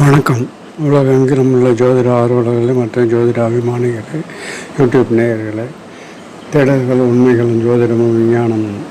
வணக்கம். உலகெங்கிலும் உள்ள ஜோதிட ஆர்வலர்களே மற்றும் ஜோதிட அபிமானிகளே யூடியூப் நேயர்களே தேடல்கள் உண்மைகளும் ஜோதிடமும் விஞ்ஞானமும்.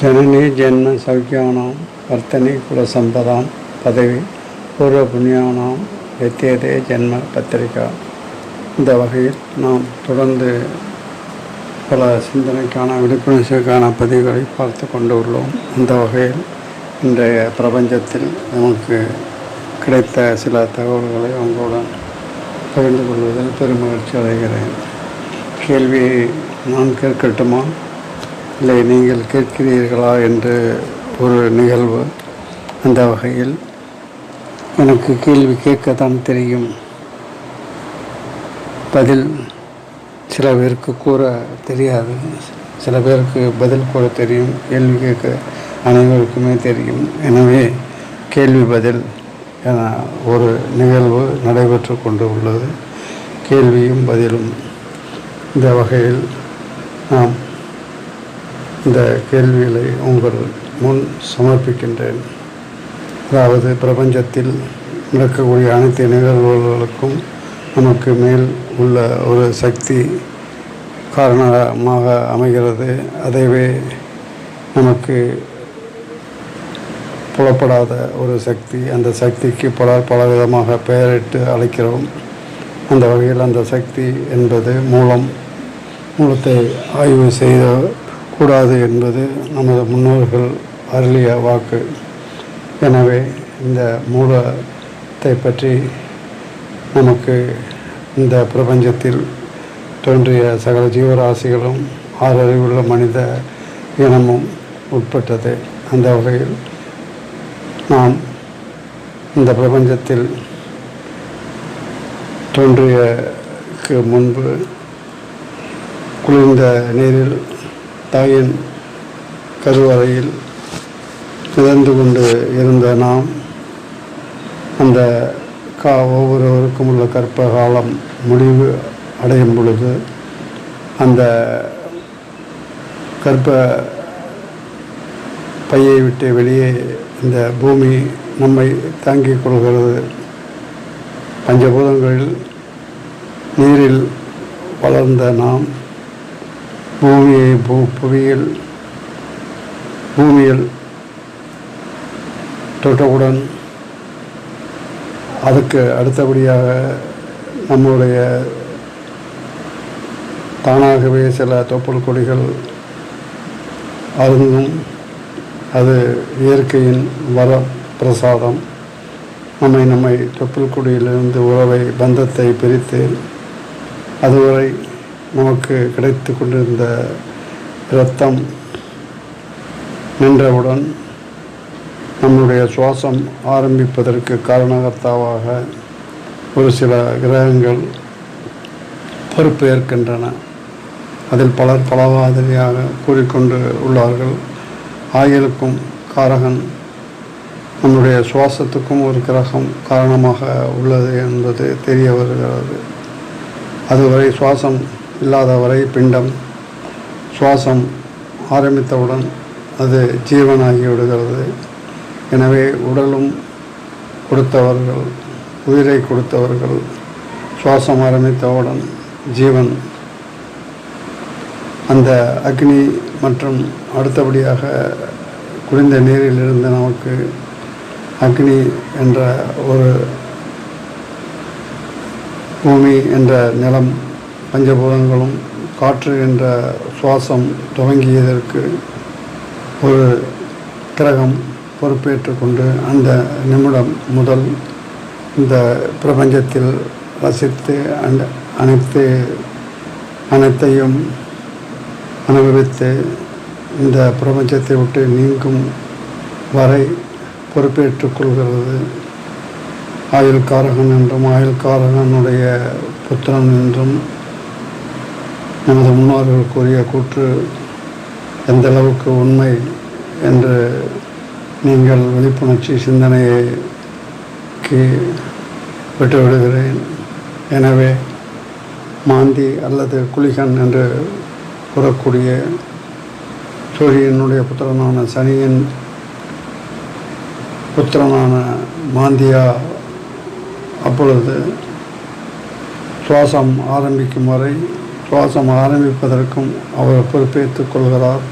ஜனனி ஜென்ம சௌக்கியானாம் வர்த்தனி குல சம்பதாம் பதவி பூர்வ புண்ணியானாம் எத்தியதே ஜென்ம பத்திரிகா. இந்த வகையில் நாம் தொடர்ந்து பல சிந்தனைக்கான விழிப்புணர்ச்சிக்கான பதிவுகளை பார்த்து கொண்டு உள்ளோம். அந்த வகையில் இன்றைய பிரபஞ்சத்தில் நமக்கு கிடைத்த சில தகவல்களை உங்களுடன் பகிர்ந்து கொள்வதில் பெருமகிழ்ச்சி அடைகிறேன். கேள்வியை நான் கேட்கட்டுமா? இல்லை நீங்கள் கேட்கிறீர்களா என்று ஒரு நிகழ்வு அந்த வகையில் எனக்கு கேள்வி கேட்கத்தான் தெரியும். பதில் சில பேருக்கு கூற தெரியாது. சில பேருக்கு பதில் கூற தெரியும். கேள்வி கேட்க அனைவருக்குமே தெரியும். எனவே கேள்வி பதில் என ஒரு நிகழ்வு நடைபெற்று கொண்டு உள்ளது. கேள்வியும் பதிலும் இந்த வகையில் நாம் இந்த கேள்விகளை உங்கள் முன் சமர்ப்பிக்கின்றேன். அதாவது பிரபஞ்சத்தில் நடக்கக்கூடிய அனைத்து நிகழ்வுகளுக்கும் நமக்கு மேல் உள்ள ஒரு சக்தி காரணமாக அமைகிறது. அதைவே நமக்கு புலப்படாத ஒரு சக்தி அந்த சக்திக்கு பல பலவிதமாக பெயரிட்டு அழைக்கிறோம். அந்த வகையில் அந்த சக்தி என்பது மூலம் மூலத்தை ஆய்வு செய்த கூடாது என்பது நமது முன்னோர்கள் அருளிய வாக்கு. எனவே இந்த மூலத்தை பற்றி நமக்கு இந்த பிரபஞ்சத்தில் தோன்றிய சகல ஜீவராசிகளும் ஆறறிவுள்ள மனித இனமும் உட்பட்டது. அந்த வகையில் நாம் இந்த பிரபஞ்சத்தில் தோன்றியக்கு முன்பு குளிர்ந்த நீரில் தாயின் கருவறையில் மிதந்து கொண்டு இருந்த நாம் அந்த கா ஒவ்வொருவருக்கும் உள்ள கற்ப காலம் முடிவு அடையும் பொழுது அந்த கற்ப பையை விட்டு வெளியே இந்த பூமி நம்மை தாங்கிக் கொள்கிறது. பஞ்சபூதங்களில் நீரில் வளர்ந்த நாம் பூமியை பூ புவியில் பூமியில் தொட்டவுடன் அதுக்கு அடுத்தபடியாக நம்முடைய தானாகவே சில தொப்புள் கொடிகள் அருந்தும் அது இயற்கையின் வர பிரசாதம் நம்மை நம்மை தொப்புள்குடியிலிருந்து உறவை பந்தத்தை பிரித்து அதுவரை நமக்கு கிடைத்து கொண்டிருந்த இரத்தம் நின்றவுடன் நம்முடைய சுவாசம் ஆரம்பிப்பதற்கு காரணகர்த்தாவாக ஒரு சில கிரகங்கள் பொறுப்பு ஏற்கின்றன அதில் பலர் பல மாதிரியாக கூறிக்கொண்டு உள்ளார்கள். ஆயுளுக்கும் காரகன். நம்முடைய சுவாசத்துக்கும் ஒரு கிரகம் காரணமாக உள்ளது என்பது தெரிய வருகிறது. அதுவரை சுவாசம் இல்லாத வரை பிண்டம். சுவாசம் ஆரம்பித்தவுடன் அது ஜீவனாகி விடுகிறது. எனவே உடலும் கொடுத்தவர்கள் உயிரை கொடுத்தவர்கள் சுவாசம் ஆரம்பித்தவுடன் ஜீவன் அந்த அக்னி மற்றும் அடுத்தபடியாக குளிர்ந்த நீரிலிருந்து நமக்கு அக்னி என்ற ஒரு பூமி என்ற நிலம் பஞ்சபூதங்களும் காற்று என்ற சுவாசம் துவங்கியதற்கு ஒரு கிரகம் பொறுப்பேற்று கொண்டு அந்த நிமிடம் முதல் இந்த பிரபஞ்சத்தில் வசித்து அந்த அனைத்து அனைத்தையும் அனுபவித்து இந்த பிரபஞ்சத்தை விட்டு நீங்கும் வரை பொறுப்பேற்றுக் கொள்கிறது. ஆயுள்காரகன் என்றும் ஆயுள்காரகனுடைய புத்திரன் என்றும் நமது முன்னோர்கள் கூறிய கூற்று எந்த அளவுக்கு உண்மை என்று நீங்கள் விழிப்புணர்ச்சி சிந்தனைக்கு விட்டுவிடுகிறேன். எனவே மாந்தி அல்லது குளிகன் என்று வரக்கூடிய சூரியனுடைய புத்திரனான சனியின் புத்திரனான மாந்தியா அப்பொழுது சுவாசம் ஆரம்பிக்கும் வரை சுவாசம் ஆரம்பிப்பதற்கும் அவர் பொறுப்பேற்றுக் கொள்கிறார்.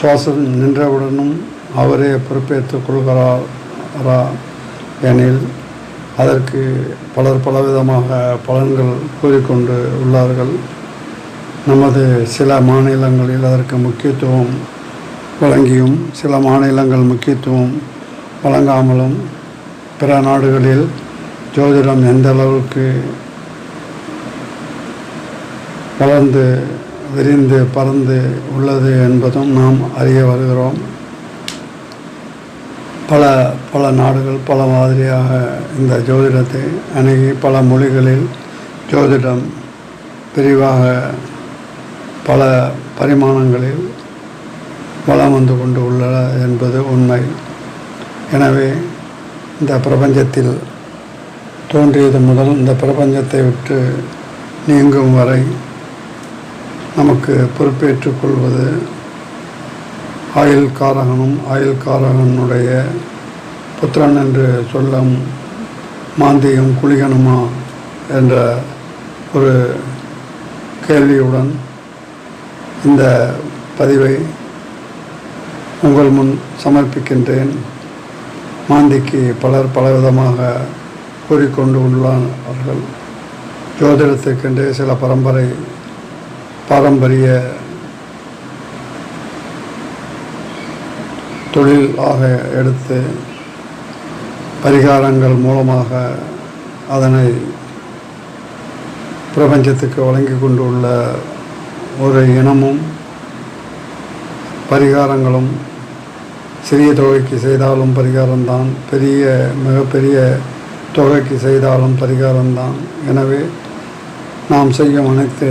சுவாசம் நின்றவுடனும் அவரே பொறுப்பேற்றுக் கொள்கிறாரா எனில் அதற்கு பலர் பலவிதமாக பலன்கள் கூறிக்கொண்டு உள்ளார்கள். நமது சில மாநிலங்களில் அதற்கு முக்கியத்துவம் வழங்கியும் சில மாநிலங்கள் முக்கியத்துவம் வழங்காமலும் பிற நாடுகளில் ஜோதிடம் எந்த அளவுக்கு வளர்ந்து விரிந்து பறந்து உள்ளது என்பதும் நாம் அறிய வருகிறோம். பல பல நாடுகள் பல மாதிரியாக இந்த ஜோதிடத்தை அணுகி பல மொழிகளில் ஜோதிடம் விரிவாக பல பரிமாணங்களில் வளம் வந்து கொண்டு உள்ளன என்பது உண்மை. எனவே இந்த பிரபஞ்சத்தில் தோன்றியது முதல் இந்த பிரபஞ்சத்தை விட்டு நீங்கும் வரை நமக்கு பொறுப்பேற்றுக் கொள்வது ஆயுள் காரகனும் ஆயுள் காரகனுடைய புத்திரன் என்று சொல்லும் மாந்தியும் குளிகனுமா என்ற ஒரு கேள்வியுடன் இந்த பதிவை உங்கள் முன் சமர்ப்பிக்கின்றேன். மாந்திக்கு பலர் பலவிதமாக கூறிக்கொண்டு உள்ளார்கள் ஜோதிடத்திற்கென்றே சில பரம்பரை பாரம்பரிய தொழில் ஆக எடுத்து பரிகாரங்கள் மூலமாக அதனை பிரபஞ்சத்துக்கு வழங்கி கொண்டுள்ள ஒரு இனமும் பரிகாரங்களும் சிறிய தொகைக்கு செய்தாலும் பரிகாரம்தான் பெரிய மிகப்பெரிய தொகைக்கு செய்தாலும் பரிகாரம்தான். எனவே நாம் செய்யும் அனைத்து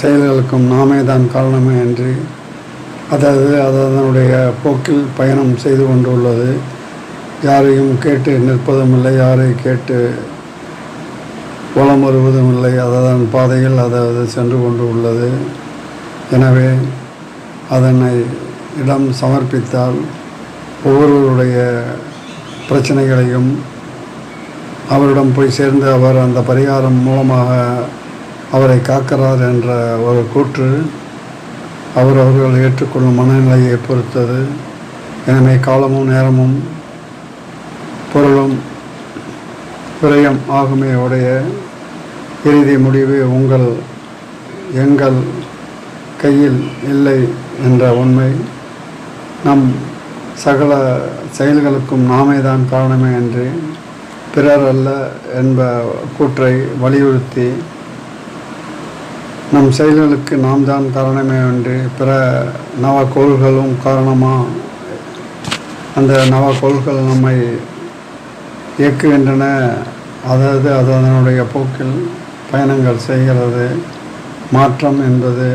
செயல்களுக்கும் நாமே தான் காரணமே என்று அதாவது அது அதனுடைய போக்கில் பயணம் செய்து கொண்டுள்ளது. யாரையும் கேட்டு நிற்பதும் இல்லை யாரை கேட்டு வளம் வருவதும் இல்லை. அதன் பாதையில் அதாவது சென்று கொண்டு உள்ளது. எனவே அதனை இடம் சமர்ப்பித்தால் ஒவ்வொருவருடைய பிரச்சனைகளையும் அவரிடம் போய் சேர்ந்து அவர் அந்த பரிகாரம் மூலமாக அவரை காக்கிறார் என்ற ஒரு கூற்று அவர் அவர்கள் ஏற்றுக்கொள்ளும் மனநிலையை பொறுத்தது. எனவே காலமும் நேரமும் பொருளும் விரயம் ஆகுமே உடைய இறுதி முடிவு உங்கள் எங்கள் கையில் இல்லை என்ற உண்மை நம் சகல செயல்களுக்கும் நாமே தான் காரணமே என்று பிறர் அல்ல என்ப கூற்றை வலியுறுத்தி நம் செயல்களுக்கு நாம் தான் காரணமே என்று பிற நவக்கோள்களும் காரணமா? அந்த நவக்கோள்கள் நம்மை இயக்குகின்றன. அதாவது அது அதனுடைய போக்கில் பயணங்கள் செய்கிறது. மாற்றம் என்பது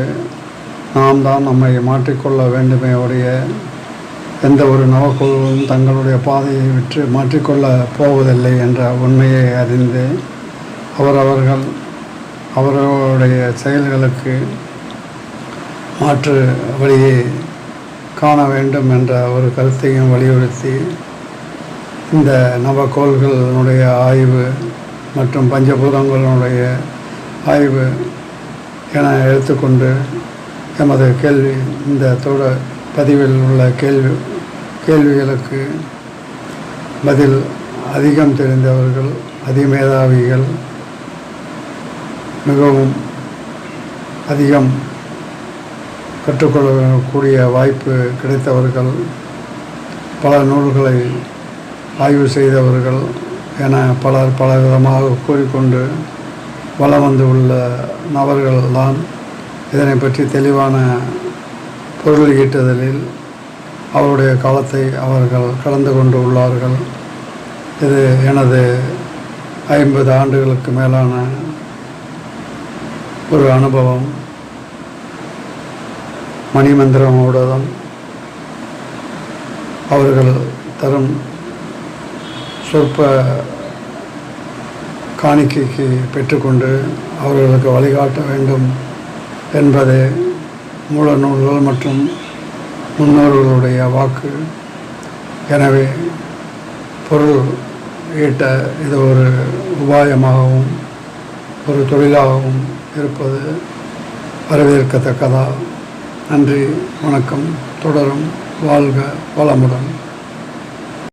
நாம் தான் நம்மை மாற்றிக்கொள்ள வேண்டுமே உடைய எந்த ஒரு நவக்குழுவும் தங்களுடைய பாதையை விற்று மாற்றிக்கொள்ள போவதில்லை என்ற உண்மையை அறிந்து அவரவர்கள் அவர்களுடைய செயல்களுக்கு மாற்று வழியை காண வேண்டும் என்ற ஒரு கருத்தையும் வலியுறுத்தி இந்த நவக்கோள்களினுடைய ஆய்வு மற்றும் பஞ்சபூதங்களுடைய ஆய்வு என எடுத்துக்கொண்டு எமது கேள்வி இந்த தொட பதிவில் உள்ள கேள்வி கேள்விகளுக்கு பதில் அதிகம் தெரிந்தவர்கள் அதிமேதாவிகள் மிகவும் அதிகம் கற்றுக்கொள்ளக்கூடிய வாய்ப்பு கிடைத்தவர்கள் பல நூல்களை ஆய்வு செய்தவர்கள் என பலர் பல விதமாக கூறிக்கொண்டு வளம் வந்து உள்ள நபர்கள்தான். இதனை பற்றி தெளிவான பொருள் ஈட்டுதலில் அவருடைய காலத்தை அவர்கள் கடந்து கொண்டு உள்ளார்கள். இது எனது ஐம்பது ஆண்டுகளுக்கு மேலான ஒரு அனுபவம். மணிமந்திரம் ஊடகம் அவர்கள் தரும் சொற்ப காணிக்கைக்கு பெற்றுக்கொண்டு அவர்களுக்கு வழிகாட்ட வேண்டும் என்பது மூல நூல்கள் மற்றும் முன்னோர்களுடைய வாக்கு. எனவே பொருள் ஈட்ட இது ஒரு உபாயமாகவும் ஒரு தொழிலாகவும் இருப்பது வரவேற்கத்தக்கதா. நன்றி வணக்கம் தொடரும் வாழ்க வளமுடன்.